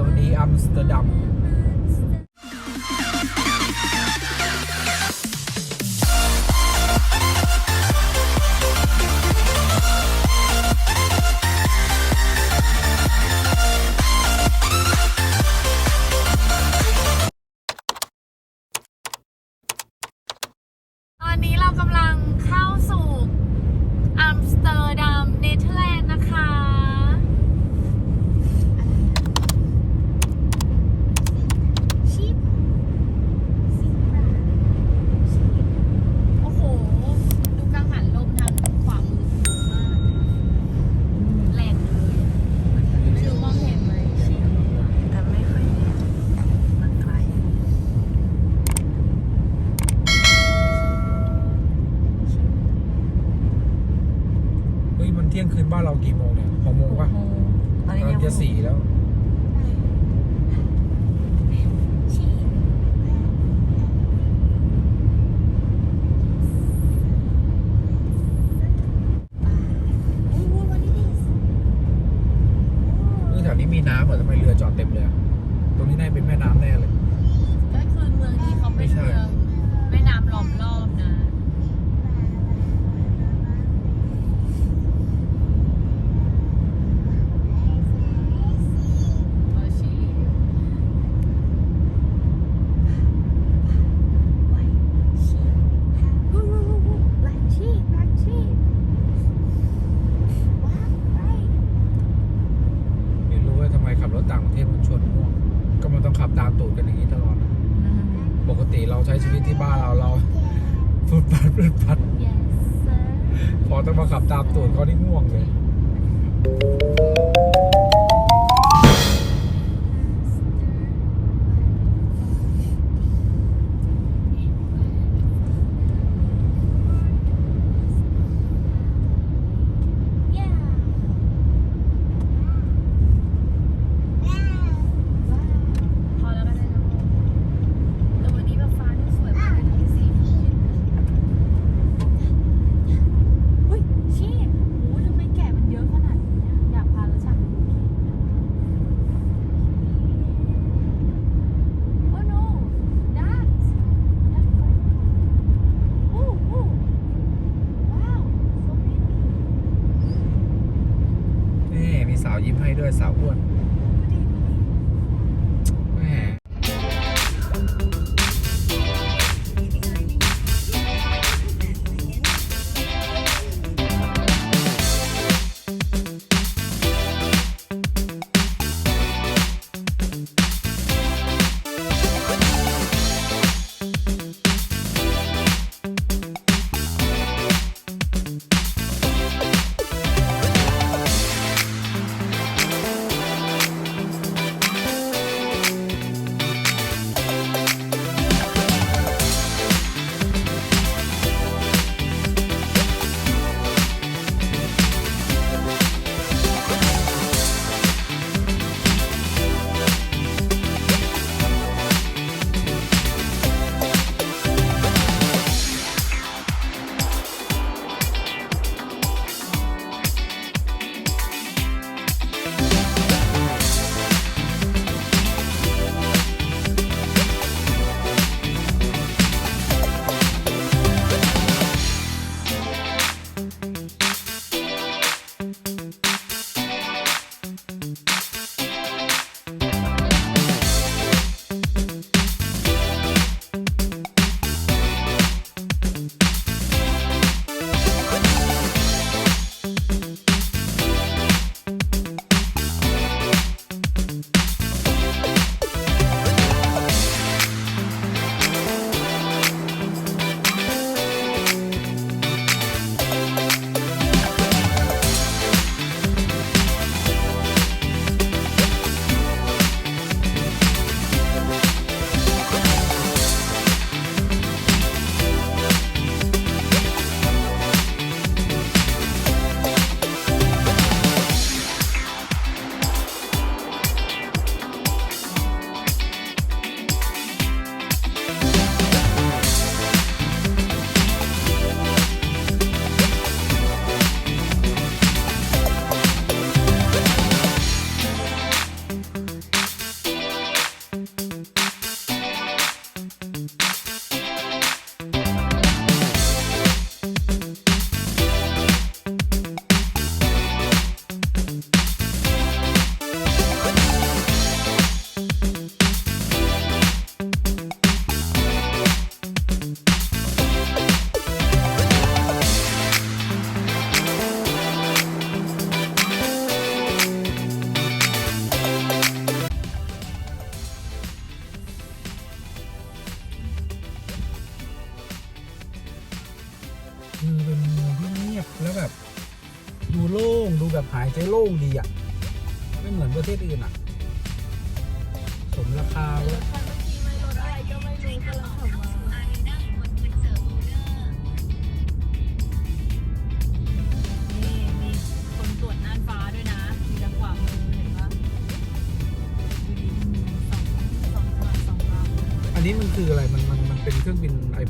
i'm stuck Amsterdam. ตามตูดกันอย่างนี้ตลอดปกติเราใช้ชีวิตที่บ้านเราเราฟุดปัดฟุดปัดพอต้องมาขับตามตูดก็าที่ง่วงเลย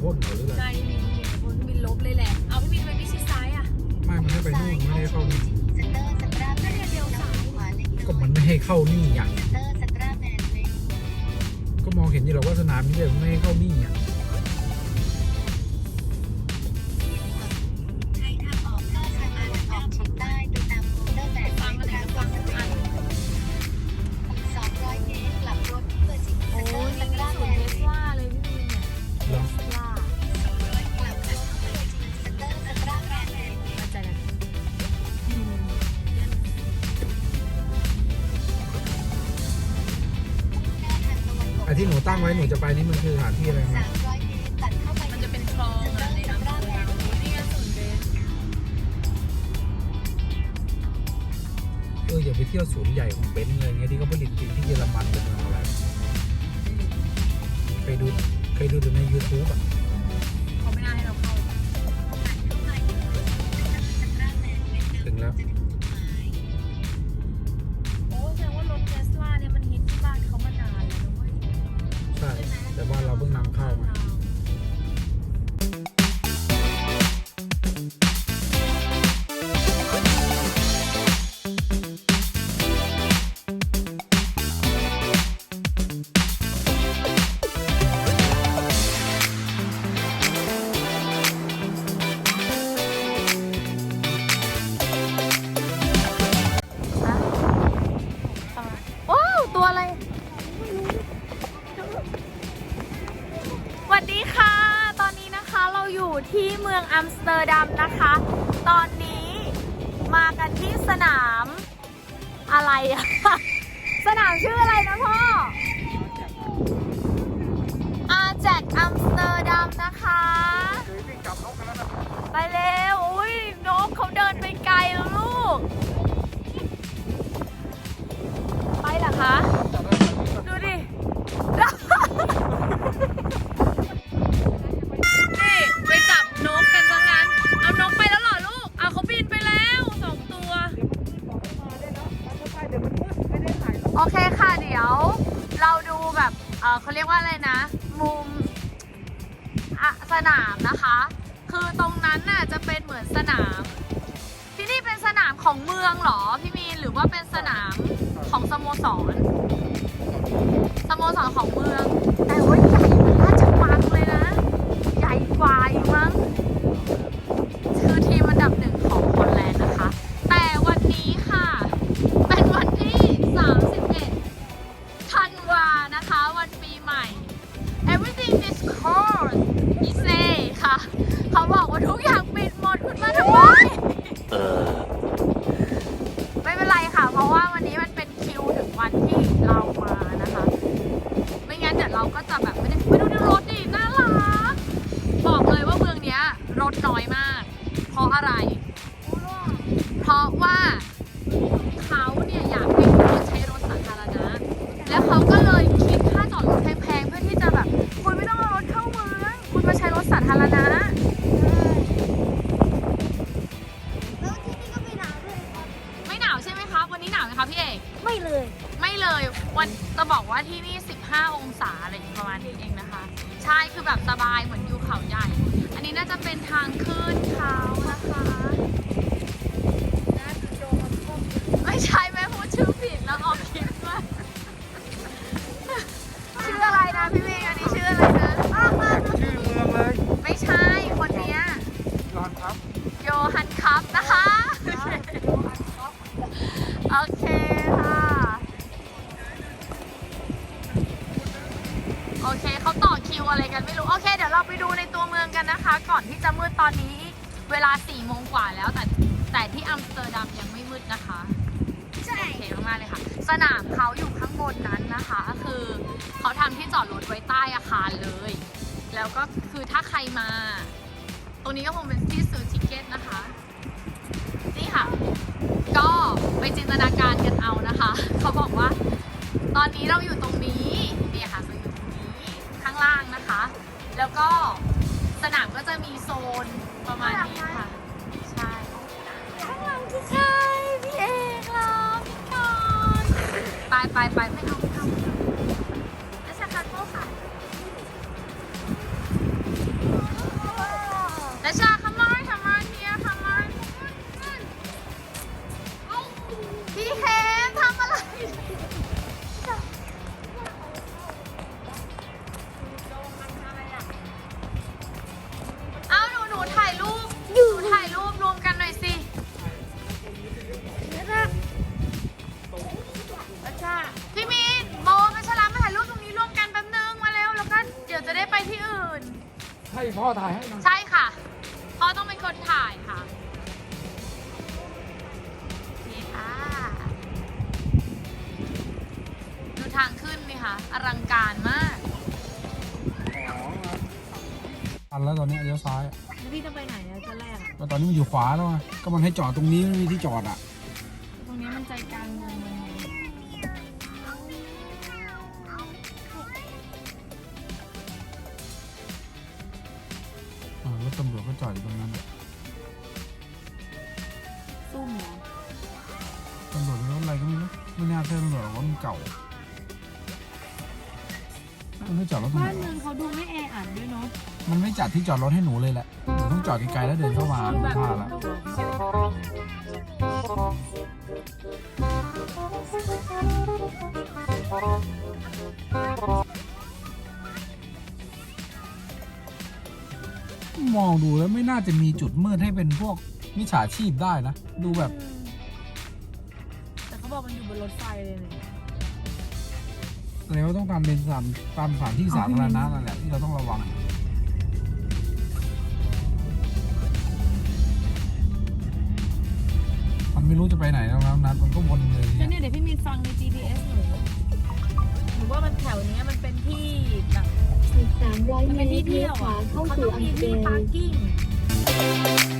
พ่นหรืออะไร ใช่พี่บินคนบินลบเลยแหละ เอาพี่บินไปพิชิตซ้ายอะไม่มันไม่ไปนู่นไม่ได้เข้านี่ก็มันไม่ให้เข้านี่อย่าง ก็มองเห็นอยู่หรอกว่าสนามนี้เลยไม่ให้เข้านี่อะ ใหหนูจะไปนี่มันคือสถานที่อะไรครับเตัดเข้าไปมันจะเป็นคลองอะในน้ำราดแล้วนี่ก็สวนเบสเอออย่าไปเที่ยวศูนย์ใหญ่ของเบนซ์เลยเงี้ยที่เขาผลิตจริงที่เยอรมันเป็นอะไร เคยดูเคยดูแต่ในยูทูบก่อะ อดาม สร สโมสรของามเขาอยู่ข้างบนนั้นนะคะ คือเขาทำที่จอดรถไว้ใต้อาคารเลย แล้วก็คือถ้าใครมา ตรงนี้ก็คงเป็นที่ซื้อทิเก็ตนะคะ นี่ค่ะ ก็ไปจินตนาการกันเอานะคะ เขาบอกว่า ตอนนี้เราอยู่ตรงนี้เนี่ยค่ะเราอยู่ตรงนี้ข้างล่างนะคะ แล้วก็สนามก็จะมีโซนประมาณนี้ค่ะ ใช่ข้างหลังที่ใช่พี่เอกเหรอพี่กรณ์ ไปไปไปไม่เอาไม่เอาไม่เอาแล้วชาคาโต้ค่ะแล้วชา อลังการมากอันแล้วตอนนี้เลี้ยวซ้ายแล้วพี่จะไปไหนอะจะแรกอะก็ตอนนี้มันอยู่ขวาแล้วไงก็มันให้จอดตรงนี้ไม่มีที่จอดอะ ตรงนี้มันใจกลางเมืองเลยไงอ่ารถตำรวจก็จอดอยู่ตรงนั้นอะซุ่มเหรอตำรวจรถอะไรก็ไม่รู้ไม่น่าใช่ตำรวจหรอกว่ามันเก่า มันไม่จอดรถตรงไหบ้านนเมืองเขาดูไม่แออัดด้วยเนาะมันไม่จัดที่จอดรถให้หนูเลยแหละหนูต้องจอดไกลๆแล้วเดินเข้ามาพลาดละมองดูแล้วไม่น่าจะมีจุดมืดให้เป็นพวกมิจฉาชีพได้นะ ดูแบบ แต่เขาบอกมันอยู่บนรถไฟเลยเนี่ย แสดงว่าต้องตามเป็นสถานตามสถานที่สาธารณะนั่นแหละที่เราต้องระวัง มันไม่รู้จะไปไหนแล้วนะนัดมันก็วนเลยแล้วเนี่ยเนี่ยเดี๋ยวพี่มีนฟังใน GPS หนูหนูว่ามันแถวเนี้ยมันเป็นที่แบบอีกสามร้อยมันเมเป็นตรที่เลี้เที่ยยววขวาอะเข้าเขาสู่ต้องอันมีเดที่ล พาร์กิ้ง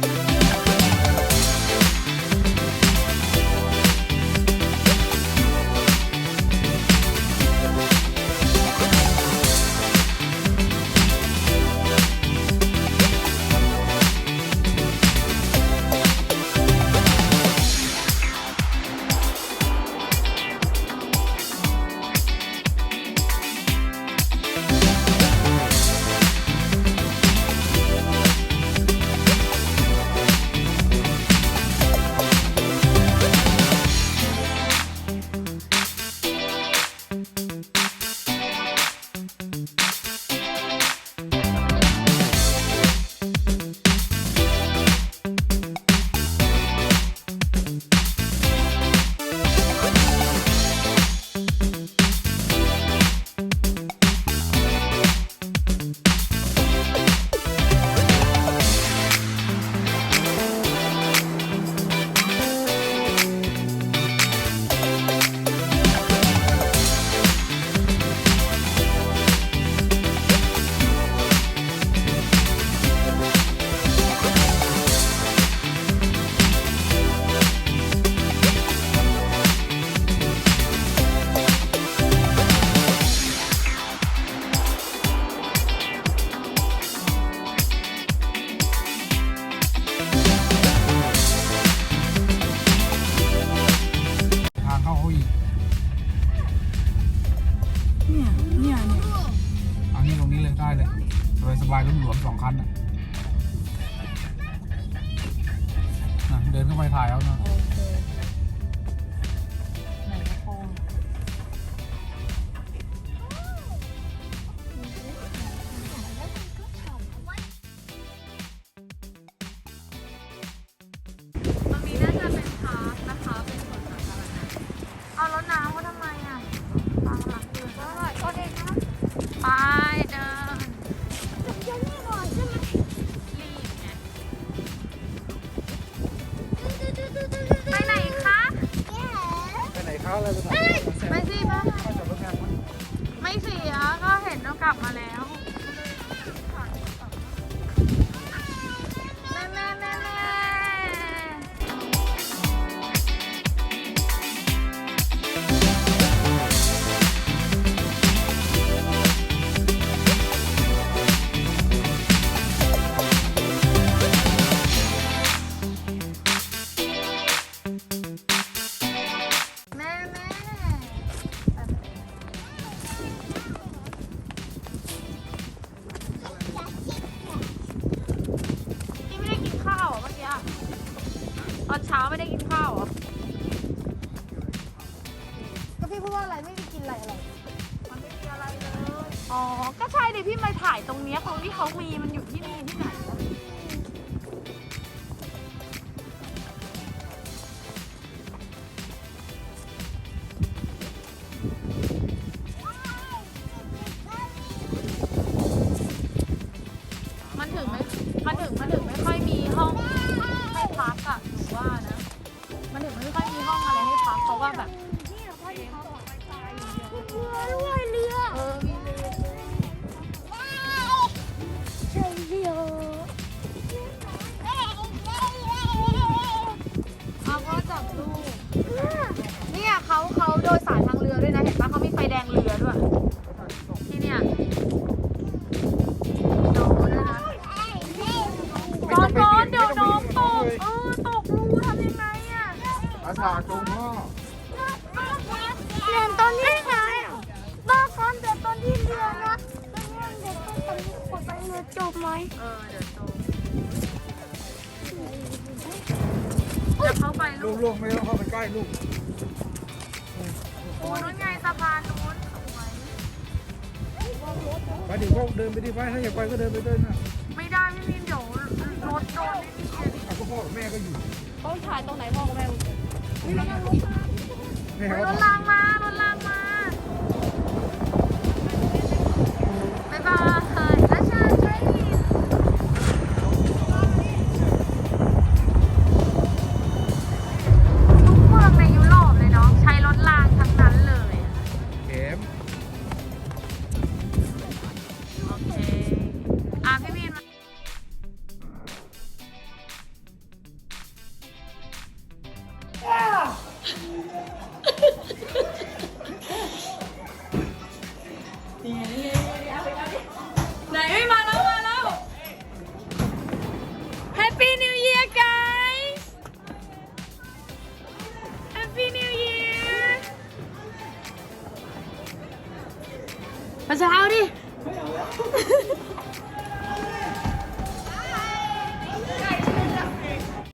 นี้ของที่เขามีมันอยู่ที่นี่ ไปดิก็เดินไปดิไปถ้าอยากไปก็เดินไปเดินนะไม่ได้ไม่มีเดี๋ยวรถโดนไม่มีพ่อกับแม่ก็อยู่ต้องถ่ายตรงไหนพ่อกับแม่แม่รถลางมารถลางมาบ๊ายบาย